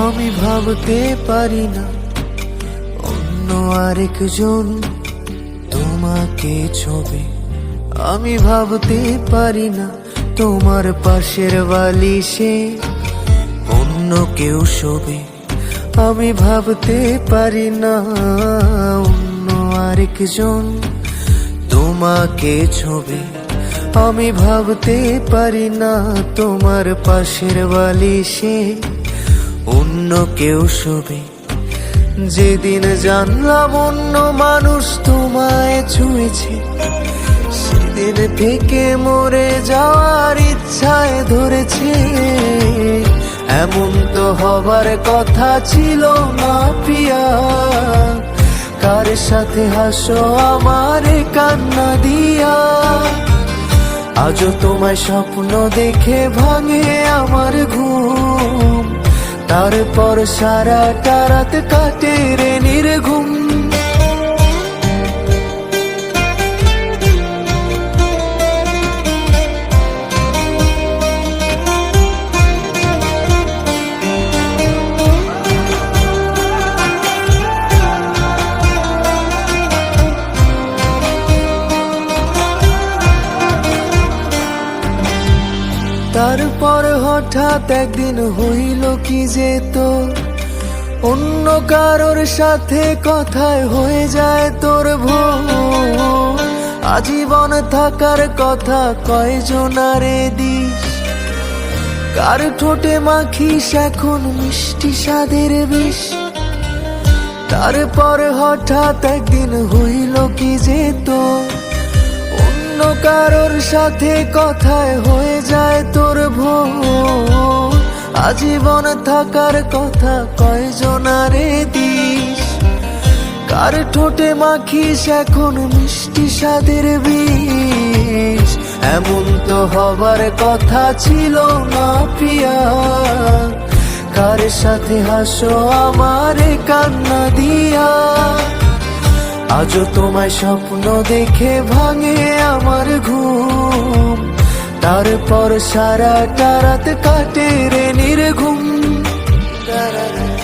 ভাবতে পারি না। অন্য আরেকজন তোমাকে ছবি। আমি ভাবতে পারি না তোমার পাশের বালিশে অন্য কেউ শোবে। আমি ভাবতে পারি না অন্য আরেকজন তোমাকে ছবি। আমি ভাবতে পারি না তোমার পাশের বালিশে অন্য কেউ শোবে। যেদিন জানলাম অন্য মানুষ তোমায় ছুঁয়েছে, সেদিন থেকে মরে যাওয়ার ইচ্ছায় ধরেছে। এমন তো হবার কথা ছিল না প্রিয়া কার সাথে হাসো আমার কান্না দিয়া। আজও তোমায় স্বপ্ন দেখে ভাঙে আমার ঘুম। তারপর সারাটা রাত কাটে রে নির্ঘুম। তারপর হঠাৎ একদিন হইল কি যে তোর অন্য কারোর সাথে কথায় হয়ে যায় তোর আজীবন থাকার কথা কয়জনারে দিস কার ঠোঁটে মাখিস এখন মিষ্টি স্বাদের বিষ? তারপর হঠাৎ একদিন হইল কি যে তোর কারোর সাথে কথায় হয়ে যায় তোর ভোর আজীবন থাকার কথা কয়জনারে দিস? কার ঠোঁটে মাখিস এখন মিষ্টি স্বাদের বিষ? এমন তো হবার কথা ছিল না প্রিয়া। কার সাথে হাসো আমার কান্না দিয়া? আজও তোমায় স্বপ্ন দেখে ভাঙে আমার ঘুম। তারপর সারাটা রাত কাটে রে নির্ঘুম। ঘুম